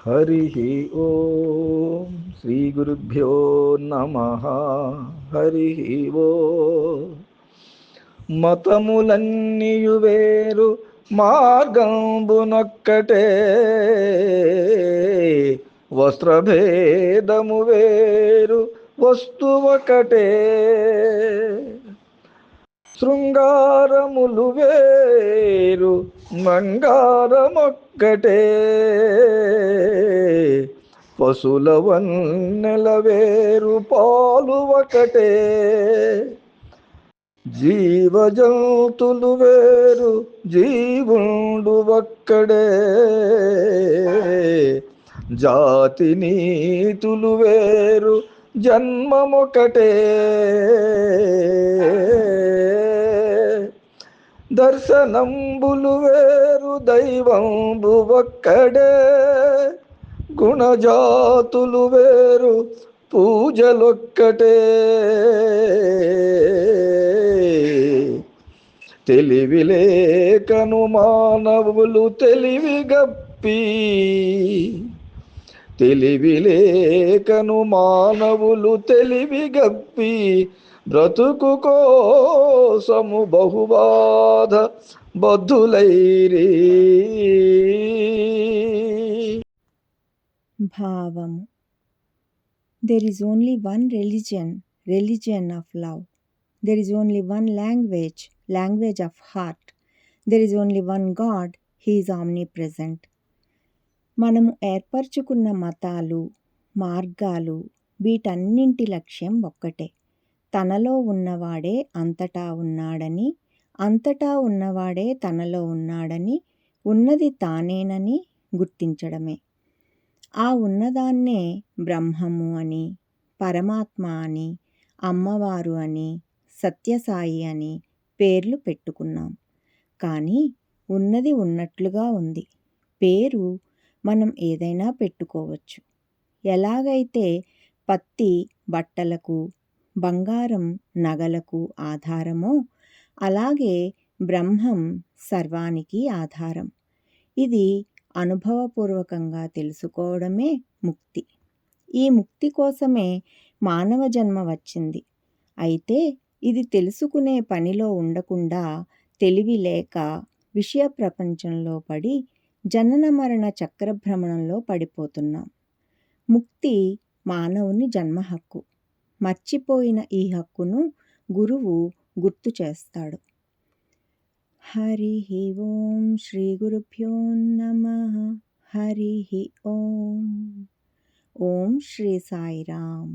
హరి ఓం శ్రీ గురుభ్యో నమ హరి ఓ మతములన్నీయు వేరు మార్గంబునొక్కటే వస్త్రభేదము వేరు వస్తువకటే శృంగారములు వేరు మంగారమొక్కటే. పశుల వన్నెల వేరు పాలు ఒకటే. జీవజంతులు వేరు జీవుండు ఒక్కడే. జాతి నీతులు వేరు జన్మమొకటే. దర్శనంబులు వేరు దైవంబు ఒక్కడే. గుణజాతులు వేరు పూజలొక్కటే. తెలివి లేకను మానవులు తెలివి గప్పి. తెలివి లేకను మానవులు తెలివి గప్పి. బ్రతుకు కోసము బహుబాధ బద్ధులైరి. భావము. There is only one religion religion of love there is only one language language of heart there is only one God he is omnipresent మనము ఏర్పరచుకున్న మతాలు మార్గాలు వీటన్నింటి లక్ష్యం ఒక్కటే. తనలో ఉన్నవాడే అంతటా ఉన్నాడని అంతటా ఉన్నవాడే తనలో ఉన్నాడని ఉన్నది తానేనని గుర్తించడమే. ఆ ఉన్నదాన్నే బ్రహ్మము అని పరమాత్మ అని అమ్మవారు అని సత్యసాయి అని పేర్లు పెట్టుకున్నాం. కానీ ఉన్నది ఉన్నట్లుగా ఉంది. పేరు మనం ఏదైనా పెట్టుకోవచ్చు. ఎలాగైతే పత్తి బట్టలకు బంగారం నగలకు ఆధారమో అలాగే బ్రహ్మం సర్వానికి ఆధారం. ఇది అనుభవపూర్వకంగా తెలుసుకోవడమే ముక్తి. ఈ ముక్తి కోసమే మానవ జన్మ వచ్చింది. అయితే ఇది తెలుసుకునే పనిలో ఉండకుండా తెలివి లేక విషయ ప్రపంచంలో పడి జనన మరణ చక్రభ్రమణంలో పడిపోతున్నాం. ముక్తి మానవుని జన్మ హక్కు. మర్చిపోయిన ఈ హక్కును గురువు గుర్తు చేస్తాడు. హరి ఓం శ్రీ గురుభ్యో నమ. హరి ఓం. ఓం శ్రీ సాయిరామ్